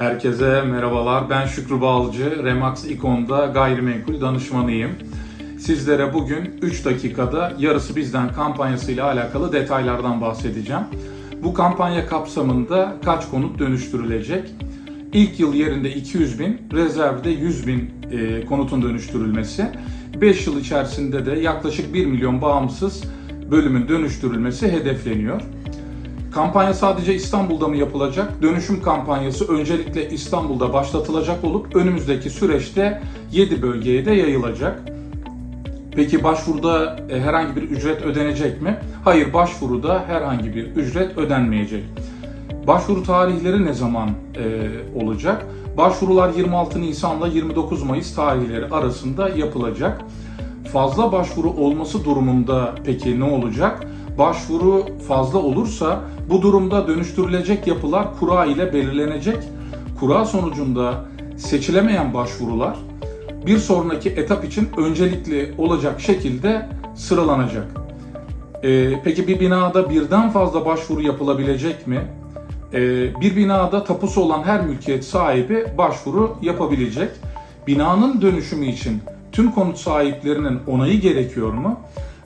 Herkese merhabalar. Ben Şükrü Balcı. Remax İkon'da gayrimenkul danışmanıyım. Sizlere bugün 3 dakikada yarısı bizden kampanyasıyla alakalı detaylardan bahsedeceğim. Bu kampanya kapsamında kaç konut dönüştürülecek? İlk yıl yerinde 200 bin, rezervde 100 bin e, konutun dönüştürülmesi. 5 yıl içerisinde de yaklaşık 1 milyon bağımsız bölümün dönüştürülmesi hedefleniyor. Kampanya sadece İstanbul'da mı yapılacak? Dönüşüm kampanyası öncelikle İstanbul'da başlatılacak olup önümüzdeki süreçte 7 bölgeye de yayılacak. Peki başvuruda e, herhangi bir ücret ödenecek mi? Hayır, başvuruda herhangi bir ücret ödenmeyecek. Başvuru tarihleri ne zaman e, olacak? Başvurular 26 Nisan'la 29 Mayıs tarihleri arasında yapılacak. Fazla başvuru olması durumunda peki ne olacak? Başvuru fazla olursa bu durumda dönüştürülecek yapılar kura ile belirlenecek. Kura sonucunda seçilemeyen başvurular bir sonraki etap için öncelikli olacak şekilde sıralanacak. Ee, peki bir binada birden fazla başvuru yapılabilecek mi? Ee, bir binada tapusu olan her mülkiyet sahibi başvuru yapabilecek. Binanın dönüşümü için tüm konut sahiplerinin onayı gerekiyor mu?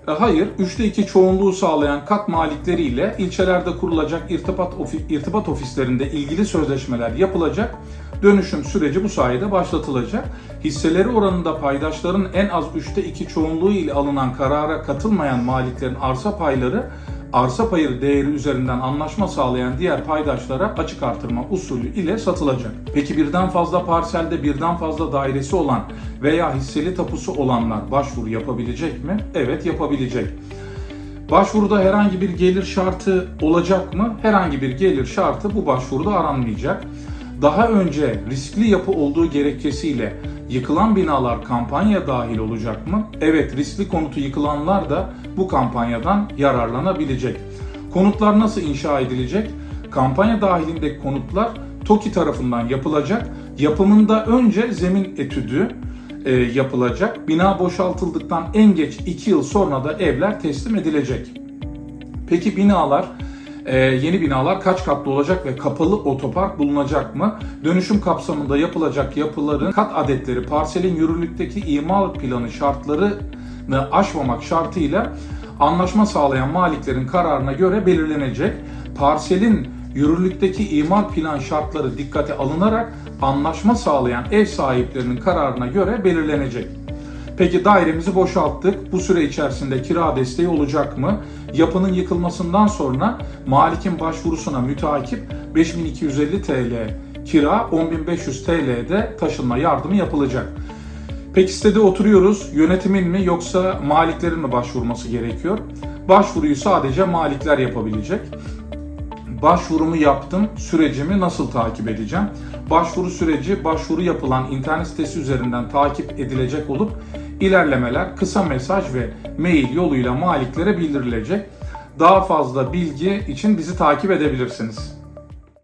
E, Hayır, üçte iki çoğunluğu sağlayan kat malikleriyle ilçelerde kurulacak irtibat, ofi- irtibat ofislerinde ilgili sözleşmeler yapılacak. Dönüşüm süreci bu sayede başlatılacak. Hisseleri oranında paydaşların en az üçte iki çoğunluğu ile alınan karara katılmayan maliklerin arsa payları arsa payı değeri üzerinden anlaşma sağlayan diğer paydaşlara açık artırma usulü ile satılacak. Peki birden fazla parselde birden fazla dairesi olan veya hisseli tapusu olanlar başvuru yapabilecek mi? Evet yapabilecek. Başvuruda herhangi bir gelir şartı olacak mı? Herhangi bir gelir şartı bu başvuruda aranmayacak. Daha önce riskli yapı olduğu gerekçesiyle yıkılan binalar kampanya dahil olacak mı? Evet, riskli konutu yıkılanlar da bu kampanyadan yararlanabilecek. Konutlar nasıl inşa edilecek? Kampanya dahilindeki konutlar TOKİ tarafından yapılacak. Yapımında önce zemin etüdü e, yapılacak. Bina boşaltıldıktan en geç 2 yıl sonra da evler teslim edilecek. Peki binalar, e, yeni binalar kaç katlı olacak ve kapalı otopark bulunacak mı? Dönüşüm kapsamında yapılacak yapıların kat adetleri parselin yürürlükteki imar planı şartlarını aşmamak şartıyla anlaşma sağlayan maliklerin kararına göre belirlenecek. Parselin yürürlükteki imar plan şartları dikkate alınarak anlaşma sağlayan ev sahiplerinin kararına göre belirlenecek. Peki dairemizi boşalttık. Bu süre içerisinde kira desteği olacak mı? Yapının yıkılmasından sonra malikin başvurusuna müteakip 5250 TL kira, 10500 TL'de taşınma yardımı yapılacak. Peki sitede oturuyoruz. Yönetimin mi yoksa maliklerin mi başvurması gerekiyor? Başvuruyu sadece malikler yapabilecek. Başvurumu yaptım, sürecimi nasıl takip edeceğim? Başvuru süreci başvuru yapılan internet sitesi üzerinden takip edilecek olup ilerlemeler kısa mesaj ve mail yoluyla maliklere bildirilecek. Daha fazla bilgi için bizi takip edebilirsiniz.